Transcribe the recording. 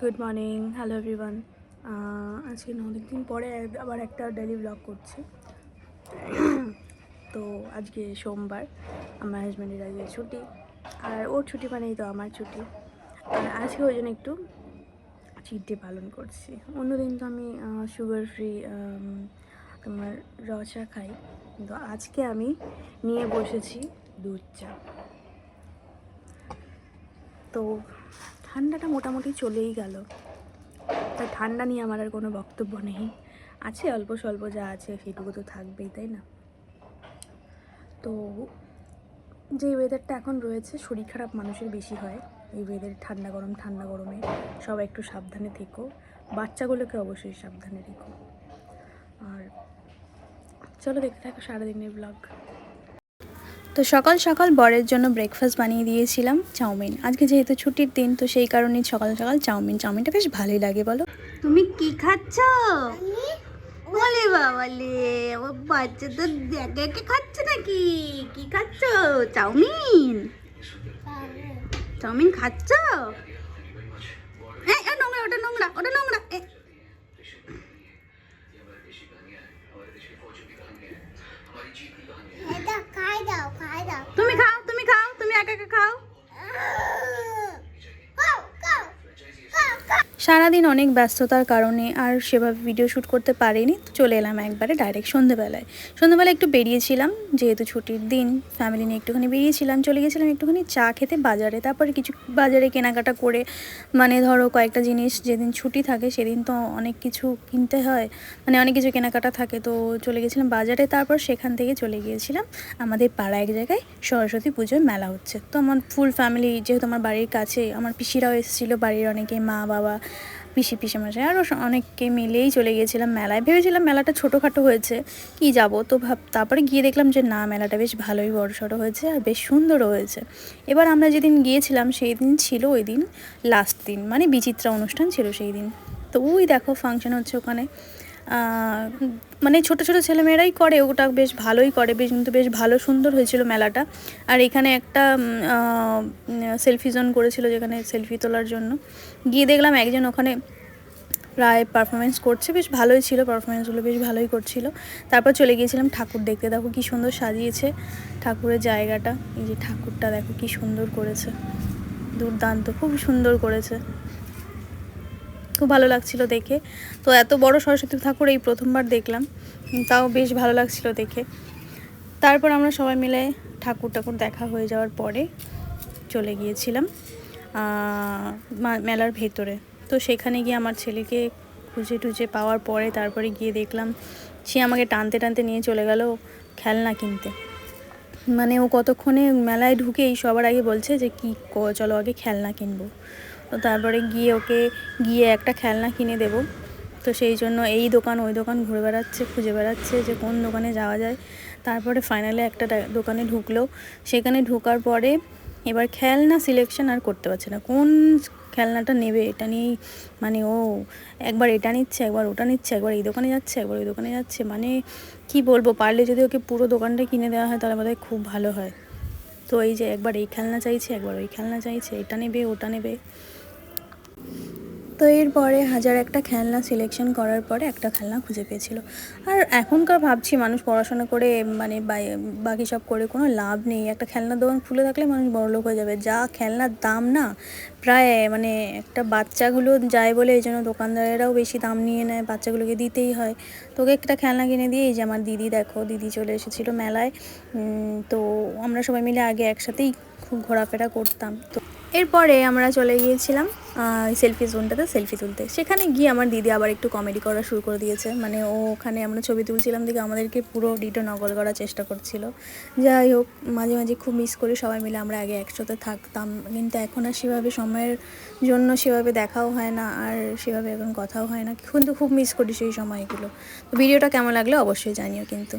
Good morning hello everyone আজকে অনেক দিন পরে আবার একটা ডেলি ব্লগ করছি। তো আজকে সোমবার, আমার হাজব্যান্ডের আজকে ছুটি। আর ওর ছুটি মানেই তো আমার ছুটি। আর আজকে ওই জন্য একটু চিট পালন করছি। অন্যদিন তো আমি সুগার ফ্রি তোমার র চা খাই। কিন্তু আজকে আমি নিয়ে বসেছি দুধ চা। তো ঠান্ডাটা মোটামুটি চলেই গেল। তা ঠান্ডা নিয়ে আমার আর কোনো বক্তব্য নেই। আছে অল্প স্বল্প যা আছে, সেটুকু তো থাকবেই, তাই না? তো যে ওয়েদারটা এখন রয়েছে, শরীর খারাপ মানুষের বেশি হয়। এই ওয়েদার ঠান্ডা গরম, ঠান্ডা গরমে সবাই একটু সাবধানে থেকো। বাচ্চাগুলোকে অবশ্যই সাবধানে রেখো। আর চলো দেখতে থাকো সারাদিনের ব্লগ তো সকাল সকাল বরের জন্য ব্রেকফাস্ট বানিয়ে দিয়েছিলাম চাউমিন। আজকে যেহেতু ছুটির দিন তো সেই কারণেই সকাল সকাল চাউমিন। চাউমিনটা বেশ ভালোই লাগে বলো। তুমি কি খাচ্ছ? বলে বাবালে আমার বাচ্চা তো একে একে খাচ্ছে নাকি? কি খাচ্ছ? চাউমিন? চাউমিন খাচ্ছ? এ, ওটা নোংরা ওটা নোংরা তুমি সারাদিন অনেক ব্যস্ততার কারণে আর সেভাবে ভিডিও শ্যুট করতে পারিনি, তো চলে এলাম একবারে ডাইরেক্ট সন্ধেবেলায়। সন্ধেবেলায় একটু বেরিয়েছিলাম, যেহেতু ছুটির দিন ফ্যামিলি নিয়ে একটুখানি বেরিয়েছিলাম, চলে গেছিলাম একটুখানি চা খেতে বাজারে। তারপরে কিছু বাজারে কেনাকাটা করে মানে ধরো কয়েকটা জিনিস যেদিন ছুটি থাকে সেদিন তো অনেক কিছু কিনতে হয় মানে অনেক কিছু কেনাকাটা থাকে, তো চলে গেছিলাম বাজারে। তারপর সেখান থেকে চলে গিয়েছিলাম আমাদের পাড়া এক জায়গায় সরস্বতী পুজোর মেলা হচ্ছে। তো আমার ফুল ফ্যামিলি যেহেতু আমার বাড়ির কাছে, আমার পিসিরাও এসেছিল, বাড়ির অনেকে মা বাবা পিসি পিসে মাসে আরও অনেককে মিলেই চলে গিয়েছিলাম মেলায়। ভেবেছিলাম মেলাটা ছোটোখাটো হয়েছে, কি যাব? তো ভাব, তারপরে গিয়ে দেখলাম যে, না, মেলাটা বেশ ভালোই বড়সড় হয়েছে আর বেশ সুন্দর হয়েছে। এবার আমরা যেদিন গিয়েছিলাম, সেই দিন ছিল ওই দিন লাস্ট দিন মানে বিচিত্রা অনুষ্ঠান ছিল সেই দিন। তো ওই দেখো ফাংশন হচ্ছে ওখানে। মানে ছোট ছোট ছেলেমেয়েরাই করে, ওটা বেশ ভালোই করে, বেশ কিন্তু বেশ ভালো সুন্দর হয়েছিল মেলাটা। আর এখানে একটা সেলফি জোন করেছিল যেখানে সেলফি তোলার জন্য। গিয়ে দেখলাম একজন ওখানে প্রায় পারফরমেন্স করছে, বেশ ভালোই ছিল পারফরমেন্সগুলো বেশ ভালোই করছিল। তারপর চলে গিয়েছিলাম ঠাকুর দেখতে, দেখো কি সুন্দর সাজিয়েছে ঠাকুরের জায়গাটা। এই যে ঠাকুরটা দেখো কি সুন্দর করেছে, দুর্দান্ত, খুব সুন্দর করেছে। খুব ভালো লাগছিল দেখে। তো এত বড় সরস্বতী ঠাকুর এই প্রথমবার দেখলাম, তাও বেশ ভালো লাগছিল দেখে। তারপর আমরা সবাই মিলে ঠাকুর ঠাকুর দেখা হয়ে যাওয়ার পরে চলে গিয়েছিলাম মেলার ভেতরে। তো সেখানে গিয়ে আমার ছেলেকে খুঁজে টুজে পাওয়ার পরে তারপরে গিয়ে দেখলাম, সে আমাকে টানতে টানতে নিয়ে চলে গেল খেলনা কিনতে। মানে ও কতক্ষণে মেলায় ঢুকেই সবার আগে বলছে যে ক- চলো আগে খেলনা কিনবো। তো তারপরে গিয়ে ওকে গিয়ে একটা খেলনা কিনে দেব। তো সেই জন্য এই দোকান, ওই দোকান ঘুরে বেড়াচ্ছে, খুঁজে বেড়াচ্ছে যে কোন দোকানে যাওয়া যায়। তারপরে ফাইনালি একটা দোকানে ঢুকলো। সেখানে ঢোকার পরে এবার খেলনা সিলেকশন আর করতে পারছে না। কোন খেলনাটা নেবে এটা নিয়েই মানে ও একবার এটা নিচ্ছে, একবার ওটা নিচ্ছে, একবার এই দোকানে যাচ্ছে, একবার ওই দোকানে যাচ্ছে। মানে কি বলব, পারলে যদি ওকে পুরো দোকানটা কিনে দেওয়া হয় তাহলে বোধহয় খুব ভালো হয়। তো এই যে একবার এই খেলনা চাইছে, একবার ওই খেলনা চাইছে, এটা নেবে, ওটা নেবে। তো এরপরে হাজার একটা খেলনা সিলেকশন করার পরে একটা খেলনা খুঁজে পেয়েছিল। আর এখনকার ভাবছি মানুষ পড়াশোনা করে মানে বাকি সব করে কোনো লাভ নেই। একটা খেলনার দোকান খুলে থাকলে মানুষ বড়লোক হয়ে যাবে। যা খেলনার দাম না, প্রায় মানে একটা বাচ্চাগুলো যায় বলে এই জন্য দোকানদারেরাও বেশি দাম নিয়ে নেয়, বাচ্চাগুলোকে দিতেই হয়। তোকে একটা খেলনা কিনে দিয়ে এই যে আমার দিদি দেখো, দিদি চলে এসেছিল মেলায়। তো আমরা সবাই মিলে আগে একসাথেই খুব ঘোরাফেরা করতাম। তো এরপরে আমরা চলে গিয়েছিলাম সেলফি জোনটাতে সেলফি তুলতে। সেখানে গিয়ে আমার দিদি আবার একটু কমেডি করা শুরু করে দিয়েছে। মানে ও ওখানে আমরা ছবি তুলছিলাম দিকে আমাদেরকে পুরো ডিটো নকল করার চেষ্টা করছিল। যাই হোক, মাঝে মাঝে খুব মিস করি, সবাই মিলে আমরা আগে একসাথে থাকতাম। কিন্তু এখন আর সেভাবে সময়ের জন্য সেভাবে দেখাও হয় না, আর সেভাবে এখন কথাও হয় না। কিন্তু খুব মিস করি সেই সময়গুলো। ভিডিওটা কেমন লাগল অবশ্যই জানিও কিন্তু।